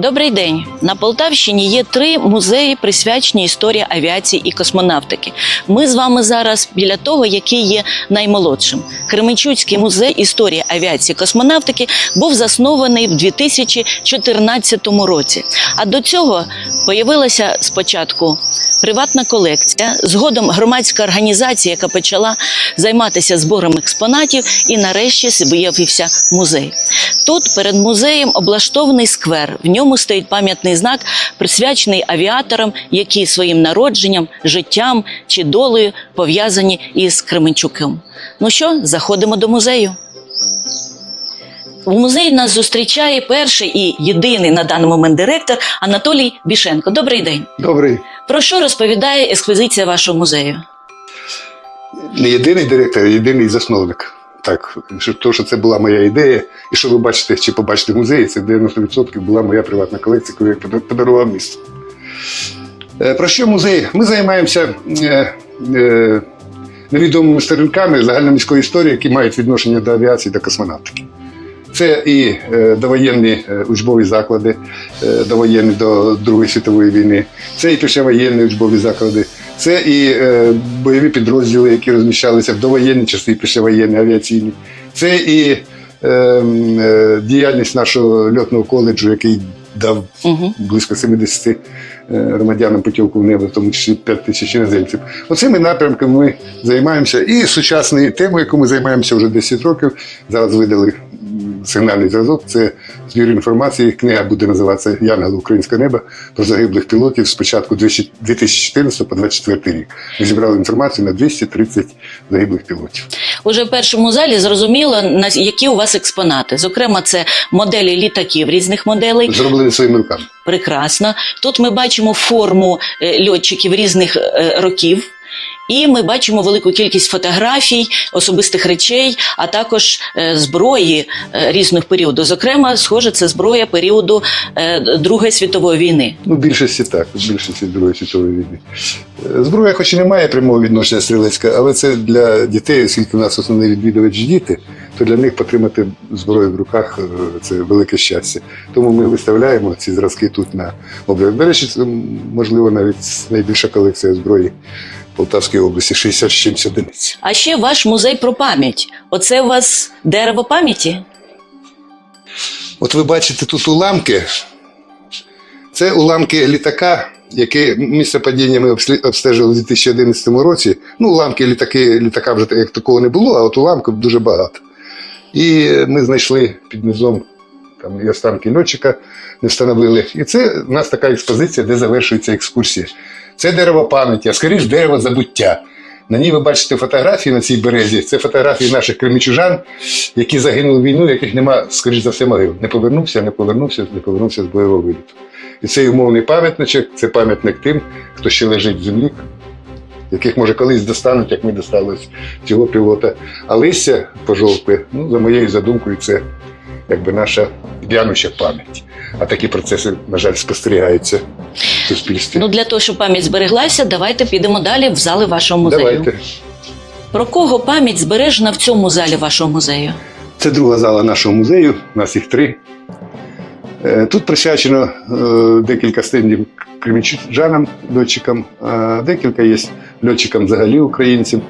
Добрий день. На Полтавщині є три музеї, присвячені історії авіації і космонавтики. Ми з вами зараз біля того, який є наймолодшим. Кременчуцький музей історії авіації і космонавтики був заснований в 2014 році. А до цього появилася спочатку приватна колекція, згодом громадська організація, яка почала займатися збором експонатів, і нарешті з'явився музей. Тут перед музеєм облаштований сквер. В ньому стоїть пам'ятний знак, присвячений авіаторам, які своїм народженням, життям чи долею пов'язані із Кременчуком. Ну що, заходимо до музею. В музеї нас зустрічає перший і єдиний на даний момент директор Анатолій Бішенко. Добрий день. Добрий. Про що розповідає експозиція вашого музею? Не єдиний директор, а єдиний засновник. Так, що, то, що це була моя ідея, і що ви бачите чи побачите в музеї, це 90% була моя приватна колекція, яку я пода- подарував місту. Е, Про що музей? Ми займаємося е, е, невідомими сторінками загальноміської історії, які мають відношення до авіації та космонавтики. Це і довоєнні учбові заклади, довоєнні до Другої світової війни, це і післявоєнні учбові заклади, це і е, бойові підрозділи, які розміщалися в довоєнні часи, післявоєнні авіаційні, це і е, е, діяльність нашого льотного коледжу, який дав Угу. близько 70 е, громадянам путівку в небо, в тому числі 5 тисяч іноземців. Оцими напрямками ми займаємося. І сучасною темою, яку ми займаємося вже 10 років, зараз видали сигнальний зразок. Це збір інформації. Книга буде називатися Янгел Українського неба про загиблих пілотів з початку 2014 по 2024 рік. Ми зібрали інформацію на 230 загиблих пілотів. Уже в першому залі зрозуміло, на які у вас експонати. Зокрема, це моделі літаків різних моделей. Зроблені своїми руками. Прекрасно. Тут ми бачимо форму е, льотчиків різних е, років. І ми бачимо велику кількість фотографій, особистих речей, а також е, зброї е, різних періодів. Зокрема, схоже, це зброя періоду е, Другої світової війни. Ну, більшості так, більшості Другої світової війни. Зброя, хоч і не має прямого відношення стрілецька, але це для дітей, оскільки у нас основний відвідувач діти, то для них потримати зброю в руках це велике щастя. Тому ми виставляємо ці зразки тут на облік. До речі, можливо навіть найбільша колекція зброї Полтавської області 60 з чимось одиниць. А ще ваш музей про пам'ять. Оце у вас дерево пам'яті? От ви бачите тут уламки. Це уламки літака, яке місце падіння ми обстежили у 2011 році. Ну, уламки літаки, літака вже як такого не було, а от уламків дуже багато. І ми знайшли під низом там і останки льотчика, не встановили. І це у нас така експозиція, де завершується екскурсія. Це дерево пам'яті, а скоріш дерево забуття. На ній ви бачите фотографії на цій березі. Це фотографії наших кремічужан, які загинули в війну, яких нема, скоріш за все, могил. Не повернувся, не повернувся, не повернувся з бойового виліту. І цей умовний пам'ятничок це пам'ятник тим, хто ще лежить в землі, яких може колись достануть, як ми досталось цього пілота. А листя пожовкле, ну, за моєю задумкою, це якби наша в'януча пам'ять. А такі процеси, на жаль, спостерігаються в суспільстві. Ну для того, щоб пам'ять збереглася, давайте підемо далі в зали вашого музею. Давайте. Про кого пам'ять збережена в цьому залі вашого музею? Це друга зала нашого музею, у нас їх три. Е, Тут присвячено е, декілька стендів кремінчужанам, льотчикам, декілька є льотчикам взагалі українцям.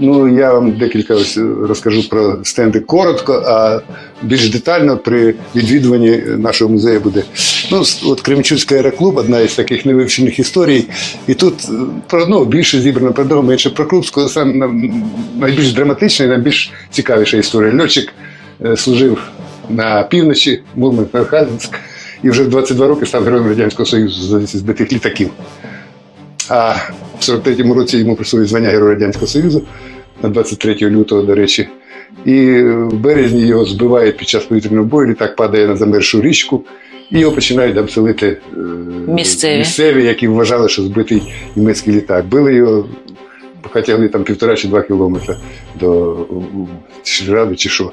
Ну, я вам декілька ось розкажу про стенди коротко, а більш детально при відвідуванні нашого музею буде. Ну, от Кременчуцький аероклуб одна із таких невивчених історій. І тут е, про одного більше зібрано, про одного менше. Про Крупського сам найбільш драматична і найбільш цікавіша історія. Льотчик е, служив на півночі, Мурманськ, Архангельськ, і вже в 22 роки став героєм Радянського Союзу за збитих літаків. А в 43-му році йому присвоїть звання Героя Радянського Союзу на 23 лютого, до речі. І в березні його збивають під час повітряного бою, літак падає на замершу річку, і його починають обселити е, Місцеві. місцеві, які вважали, що збитий німецький літак. Били його, поки там півтора чи два кілометри до Шради чи що.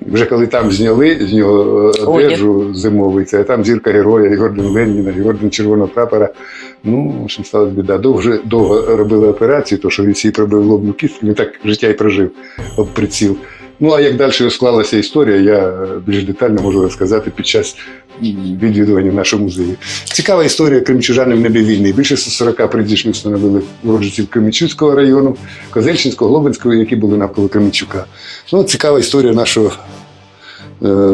Вже коли там зняли з нього е, одежу зимовий, це там зірка героя, і орден Леніна, і Червоного прапора. Ну, в общем, сталася біда. Довго, довго робили операцію, то що він свій пробив лобну кістку, він так життя і прожив об приціл. Ну а як далі склалася історія, я е, більш детально можу розказати під час відвідування нашого музею. Цікава історія кримчужани в небі війни. Більше 40 прізвищ ми встановили уродженців Кременчуцького району, Козельщинського, Глобинського, які були навколо Кременчука. Ну, цікава історія нашого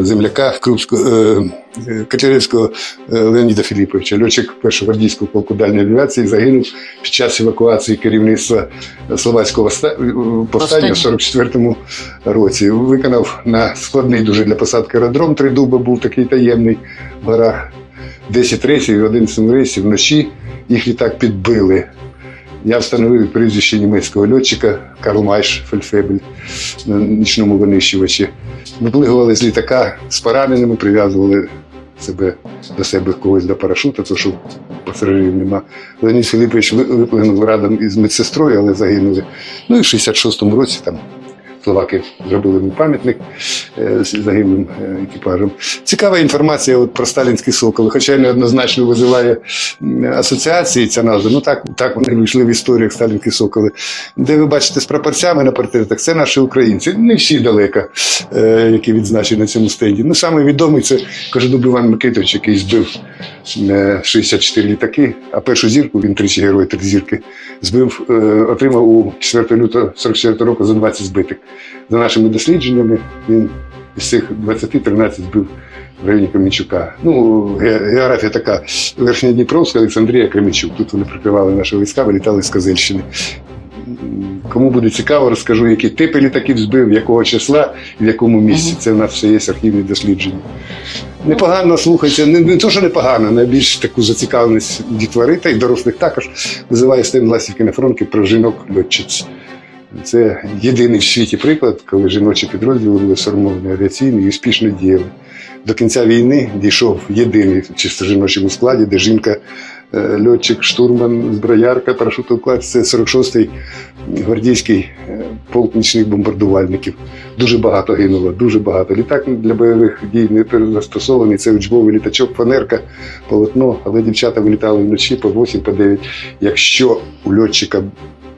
земляка Крупського, е, е, Котляревського е, Леоніда Філіповича, льотчик першого гвардійського полку дальньої авіації, загинув під час евакуації керівництва словацького ста- повстання в 44-му році. Виконав на складний дуже для посадки аеродром. Три дуби був такий таємний в горах. 10 рейсів і 11 рейсів вночі їх літак підбили. Я встановив прізвище німецького льотчика Карл Майш Фельдфебель на нічному винищувачі. Виплигували з літака з пораненими, прив'язували себе до себе когось до парашута, тому що пасажирів нема. Леонід Філіпович ви- виплигнув радом із медсестрою, але загинули. Ну і в 66-му році там словаки зробили йому пам'ятник е, з загиблим е, екіпажем. Цікава інформація от про сталінські соколи, хоча неоднозначно визиває асоціації ця назва. Ну так, так вони вийшли в історію як сталінські соколи. Де ви бачите з прапорцями на портретах, це наші українці. Не всі далеко, е, які відзначені на цьому стенді. Ну, саме відомий це Кожедуб Іван Микитович, який збив е, 64 літаки, а першу зірку, він тричі герой три зірки, збив, отримав у 4 лютого 44 року за 20 збитих. За нашими дослідженнями, він із цих 20 13 збив в районі Кременчука. Ну, географія така: Верхня Дніпровська, Олександрія, Кременчук. Тут вони прикривали наші війська, вилітали з Козельщини. Кому буде цікаво, розкажу, які типи літаків збив, якого числа і в якому місці. Це в нас все є архівні дослідження. Непогано слухається, не, не то, що непогано, найбільш таку зацікавленість дітвори та й дорослих також визиває стен ластівки на фронті про жінок льотчиць. Це єдиний в світі приклад, коли жіночі підрозділи були сформовані авіаційні і успішно діяли. До кінця війни дійшов єдиний чисто жіночому складі, де жінка, е, льотчик, штурман, зброярка, парашутоклад. Це 46-й гвардійський е, полк нічних бомбардувальників. Дуже багато гинуло, дуже багато. Літак для бойових дій не перезастосований. Це учбовий літачок, фанерка, полотно, але дівчата вилітали вночі по 8, по 9. Якщо у льотчика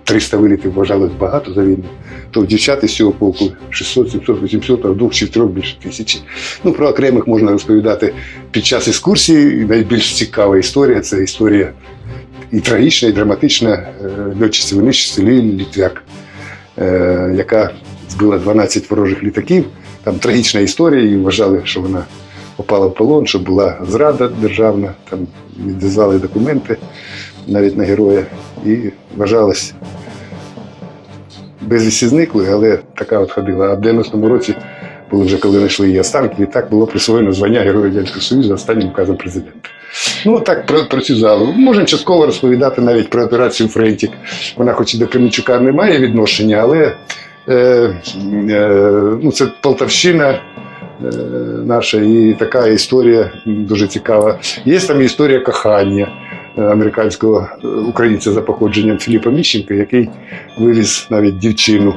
300 вилітів вважалось багато за війну, то в дівчат із цього полку 600, 700, 800, а в двох чи трьох більше тисячі. Ну, про окремих можна розповідати під час екскурсії. Найбільш цікава історія це історія і трагічна, і драматична е, льотчиці винищиці Лілі Літвяк, е, яка збила 12 ворожих літаків. Там трагічна історія, і вважали, що вона попала в полон, що була зрада державна, там відв'язали документи навіть на героя, і вважалась безвісті зниклою, але така от ходила. А в 90-му році, коли вже коли знайшли її останки, і так було присвоєно звання Героя Радянського Союзу останнім указом президента. Ну, так про, про цю залу. Можемо частково розповідати навіть про операцію Френтік. Вона, хоч і до Кременчука не має відношення, але е, е, ну, це Полтавщина. Е, Наша і така історія дуже цікава. Є там історія кохання американського е, українця за походженням Філіпа Міщенка, який вивіз навіть дівчину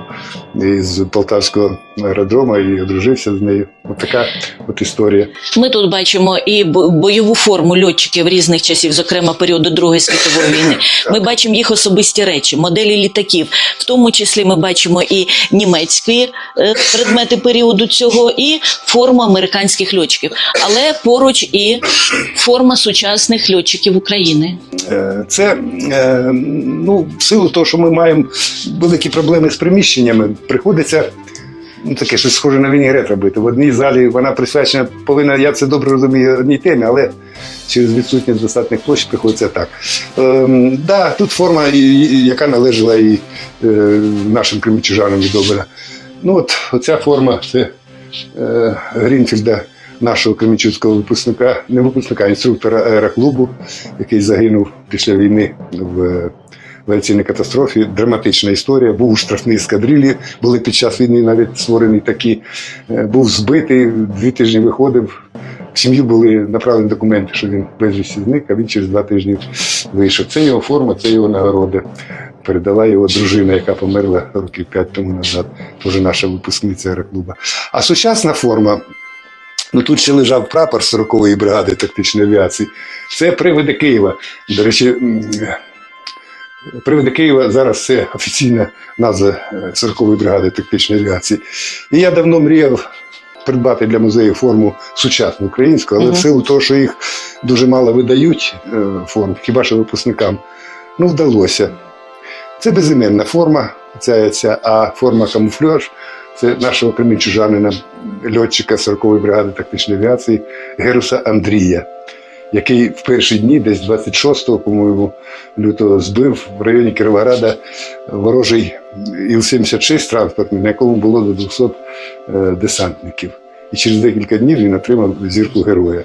із полтавського аеродрому і одружився з нею. От така от історія. Ми тут бачимо і бойову форму льотчиків різних часів, зокрема періоду Другої світової війни. Ми бачимо їх особисті речі, моделі літаків. В тому числі ми бачимо і німецькі е, предмети періоду цього, і форму американських льотчиків. Але поруч і форма сучасних льотчиків України. Е, Це е, ну, в силу того, що ми маємо великі проблеми з приміщеннями, приходиться ну, таке щось схоже на вінігрет робити. В одній залі вона присвячена, повинна, я це добре розумію, одній темі, але через відсутність достатніх площ приходиться так. Ем, да, тут форма, яка належала і е, нашим кримчужанам відома. Ну от оця форма це е, Грінфільда, нашого кремічуцького випускника, не випускника, а інструктора аероклубу, який загинув після війни в в авіаційній катастрофі. Драматична історія. Був у штрафній ескадрилі, були під час війни навіть створені такі. Е, Був збитий, дві тижні виходив. В сім'ю були направлені документи, що він безвісті зник, а він через два тижні вийшов. Це його форма, це його нагорода. Передала його дружина, яка померла років п'ять тому назад, теж наша випускниця аероклуба. А сучасна форма. Ну тут ще лежав прапор 40-ї бригади тактичної авіації. Це привиди Києва. До речі, м, Приводи Києва зараз це офіційна назва е, 40-ї бригади тактичної авіації. І я давно мріяв придбати для музею форму сучасну українську, але Мгм. в силу того, що їх дуже мало видають е, форм, хіба що випускникам, ну вдалося. Це безіменна форма, ця, ця, а форма камуфляж це нашого кремінчужанина, льотчика 40-ї бригади тактичної авіації Геруса Андрія, який в перші дні, десь 26-го, по-моєму, лютого, збив в районі Кіровограда ворожий Іл-76 транспортний, на якому було до 200 е, десантників. І через декілька днів він отримав зірку героя.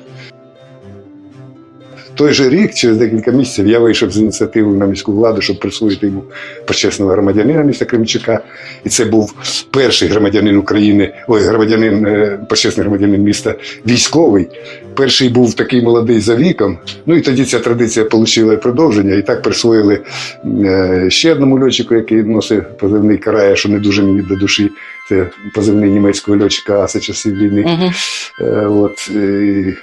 Той же рік, через декілька місяців, я вийшов з ініціативою на міську владу, щоб присвоїти йому почесного громадянина міста Кремчука. І це був перший громадянин України, ой, громадянин, е, почесний громадянин міста військовий. Перший був такий молодий за віком. Ну і тоді ця традиція отримала продовження. І так присвоїли е, ще одному льотчику, який носить позивний карає, що не дуже мені до душі. Це позивний німецького льотчика Аса часів війни. Угу. От, і,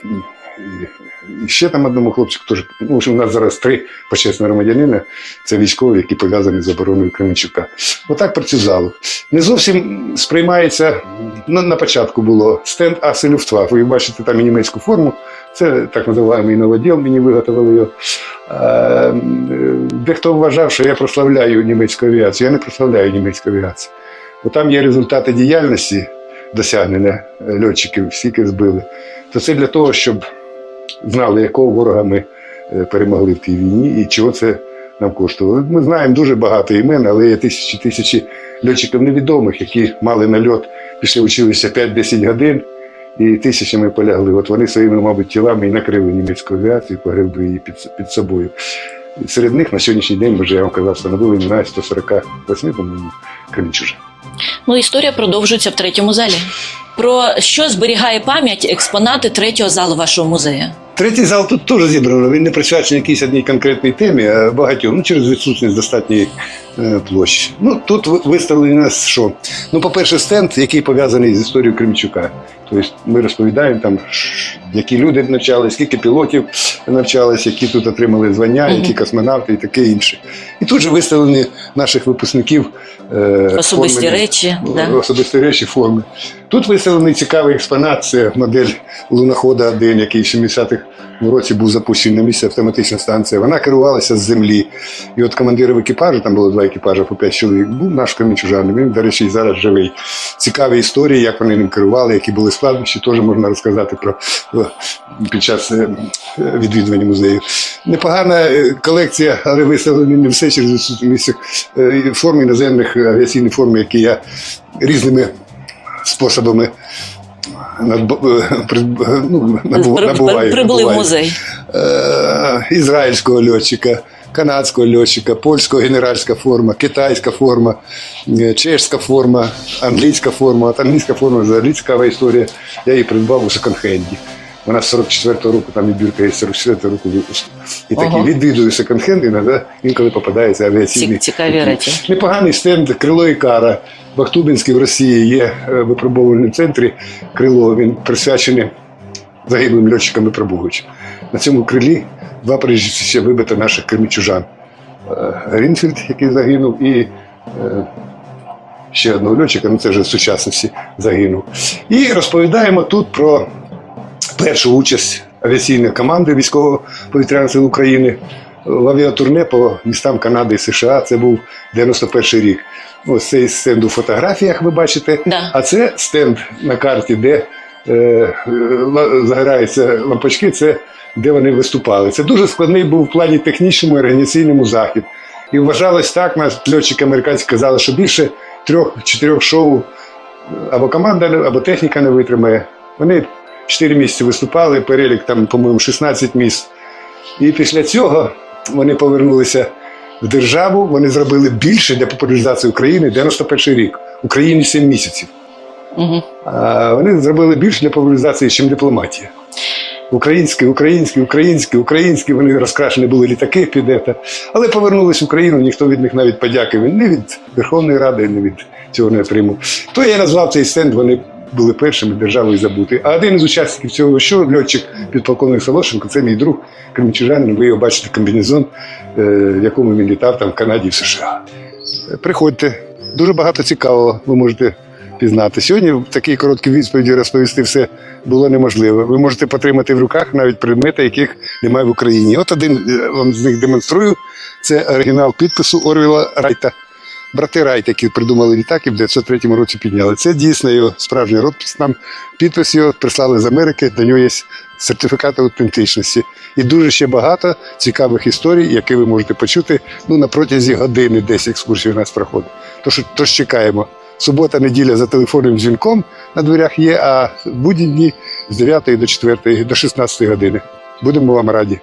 і, ще там одному хлопчику теж. Ну, в у нас зараз три почесні громадянина. Це військові, які пов'язані з обороною Кременчука. Отак працювало. Не зовсім сприймається. Ну, на початку було стенд Люфтваффе. Ви бачите там і німецьку форму. Це так називаємо новоділ, мені виготовили його. Е, Дехто вважав, що я прославляю німецьку авіацію. Я не прославляю німецьку авіацію. Бо там є результати діяльності досягнення е, льотчиків, скільки збили. То це для того, щоб знали, якого ворога ми е, перемогли в тій війні і чого це нам коштувало. Ми знаємо дуже багато імен, але є тисячі тисячі льотчиків невідомих, які мали нальот, пішли училися 5-10 годин і тисячами полягли. От вони своїми, мабуть, тілами і накрили німецьку авіацію, погребли її під, під собою. Серед них на сьогоднішній день, може, я вам казав, встановили імена 148, по-моєму, кремінчужа. Ну, історія продовжується в третьому залі. Про що зберігає пам'ять експонати третього залу вашого музею? Третій зал тут теж зібрано. Він не присвячений якійсь одній конкретній темі, а багатьом. Ну, через відсутність достатньої е, площі. Ну, тут виставлено нас що? Ну, по-перше, стенд, який пов'язаний з історією Кремчука. Тобто ми розповідаємо там, які люди навчалися, скільки пілотів навчались, які тут отримали звання, які космонавти і таке інше. І тут же виставлені наших випускників. е, Особисті форми, речі. Да? особисті речі, форми. Тут виставлений цікавий експонат. Це модель лунохода 1 який в 70-х році був запущений на місці автоматична станція. Вона керувалася з землі. І от командирів екіпажу, там було два екіпажі по 5 чоловік, був наш камінчужан. Він, до речі, і зараз живий. Цікаві історії, як вони ним керували, які були складнощі, теж можна розказати про під час е, відвідування музею. Непогана е, колекція, але виставлені не все через відсутність е, форм іноземних авіаційних форм, які я різними способами надб- е, ну, набу-. Прибули в музей. Е, ізраїльського льотчика, канадського льотчика, польського генеральська форма, китайська форма, е, чешська форма, англійська форма. Англійська форма взагалі цікава історія. Я її придбав у секонд-хенді. Вона з 44-го року, там і бірка є 44-го року випуску. І такі Ага. відвідую секонд-хенд, іноді інколи попадається авіаційний. Цікаві речі. Непоганий стенд крило Ікара. В Ахтубінській в Росії є е, випробовувальний центрі крило. Він присвячений загиблим льотчикам випробовувачам. На цьому крилі два прізвища вибито наших кремічужан. Е, Грінфільд, який загинув, і е, ще одного льотчика, ну це вже сучасності загинув. І розповідаємо тут про першу участь авіаційної команди військово-повітряних сил України в авіатурне по містам Канади і США. Це був 91 рік. Ось цей стенд у фотографіях ви бачите. Да. А це стенд на карті, де е, е, загораються лампочки, це де вони виступали. Це дуже складний був в плані технічному і організаційному захід. І вважалось так, нас льотчики американці казали, що більше трьох-чотирьох шоу або команда, або техніка не витримає. Вони 4 місяці виступали, перелік там, по-моєму, 16 місць. І після цього вони повернулися в державу, вони зробили більше для популяризації України 91 рік. Україні 7 місяців. Угу. А вони зробили більше для популяризації, ніж дипломатія. Українські, українські, українські, українські, вони розкрашені були літаки під це. Але повернулись в Україну, ніхто від них навіть подяки не від Верховної Ради, не від цього не отримав. То я назвав цей стенд, вони були першими державою забути. А один із учасників цього шоу, льотчик підполковник Солошенко, це мій друг кримчужанин. Ви його бачите комбінезон, е, в якому він літав там в Канаді і в США. Приходьте, дуже багато цікавого ви можете пізнати. Сьогодні в такій короткій відповіді розповісти все було неможливо. Ви можете потримати в руках навіть предмети, яких немає в Україні. От один е, вам з них демонструю. Це оригінал підпису Орвіла Райта. Брати Райт, які придумали літак і в 903 році підняли. Це дійсно його справжній розпис. Нам підпис його прислали з Америки, до нього є сертифікат аутентичності. І дуже ще багато цікавих історій, які ви можете почути ну, на протязі години десь екскурсій у нас проходить. Тож, тож чекаємо. Субота, неділя за телефонним дзвінком на дверях є, а будні дні з 9 до 4 до 16 години. Будемо вам раді.